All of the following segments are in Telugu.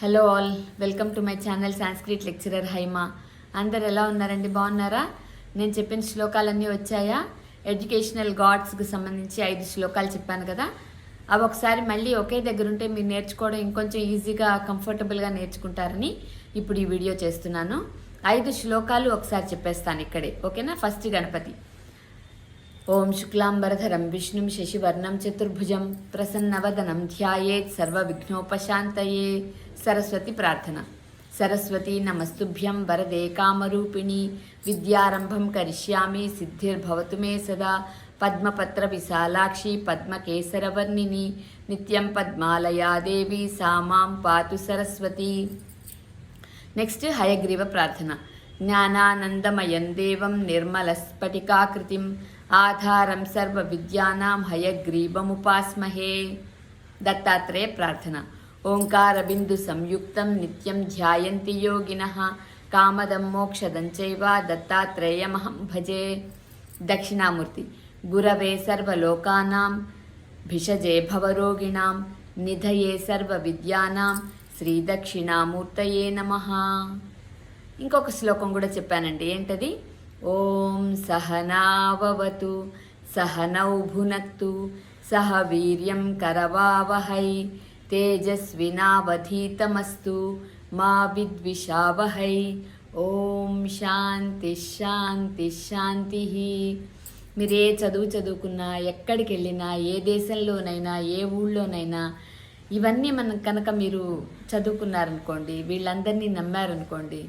Hello all welcome to my channel Sanskrit lecturer Haima అందరు ఎలా ఉన్నారండి? బాగున్నారా? నేను చెప్పిన శ్లోకాలన్నీ వచ్చాయా? ఎడ్యుకేషనల్ గాడ్స్కి సంబంధించి ఐదు శ్లోకాలు చెప్పాను కదా. అవి ఒకసారి మళ్ళీ ఒకే దగ్గర ఉంటే మీరు నేర్చుకోవడం ఇంకొంచెం ఈజీగా కంఫర్టబుల్గా నేర్చుకుంటారని ఇప్పుడు ఈ వీడియో చేస్తున్నాను. ఐదు శ్లోకాలు ఒకసారి చెప్పేస్తాను ఇక్కడే. ఓకేనా ఫస్ట్ గణపతి. ఓం శుక్లాంబరధరం విష్ణుం శశివర్ణం చతుర్భుజం ప్రసన్నవదనం ధ్యాయేత్ సర్వవిఘ్నోపశాంతయే. సరస్వతి ప్రార్థన. సరస్వతి నమస్తుభ్యం వరదే కామరూపిణి. విద్యారంభం కరిష్యామి సిద్ధిర్భవతు మే సదా. పద్మపత్ర విశాలాక్షి పద్మకేసరవర్ణిని. నిత్యం పద్మాలయా దేవి సా పాతు సరస్వతి. నెక్స్ట్ హయగ్రీవ ప్రార్థన. జ్ఞానానందమయం దేవం నిర్మలస్ఫటికాకృతిం ఆధారం సర్వ విద్యానాం హయగ్రీవముపాస్మహే దత్తాత్రేయ ప్రార్థన ఓంకార బిందు సంయుక్తం నిత్యం ధ్యాయంతి యోగిన కామదం మోక్షదం చైవ దత్తాత్రేయమహం భజే దక్షిణామూర్తి గురవే సర్వలోకానాం భిషజే భవరోగిణాం నిధయే సర్వ విద్యానాం శ్రీ దక్షిణామూర్తయే నమ ఇంకొక శ్లోకం కూడా చెప్పానండి. ఏంటది? ఓం సహనావవతు సహనౌ భునక్తు సహ వీర్యం కరవావహై తేజస్వినావధీతమస్తు మా విద్విషావహై. ఓం శాంతి శాంతి శాంతి. మీరు ఏ చదువు చదువుకున్నా ఎక్కడికి వెళ్ళినా ఏ దేశంలోనైనా ఏ ఊళ్ళోనైనా ఇవన్నీ మనం కనుక మీరు చదువుకున్నారనుకోండి వీళ్ళందరినీ నమ్మారనుకోండి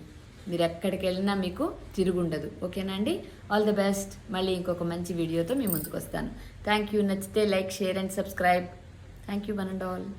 మీరు ఎక్కడికి వెళ్ళినా మీకు తిరుగుండదు. ఓకేనా అండి? ఆల్ ది బెస్ట్ మళ్ళీ ఇంకొక మంచి వీడియోతో మీ ముందుకు వస్తాను థ్యాంక్ యూ నచ్చితే like share and subscribe. Thank you one and all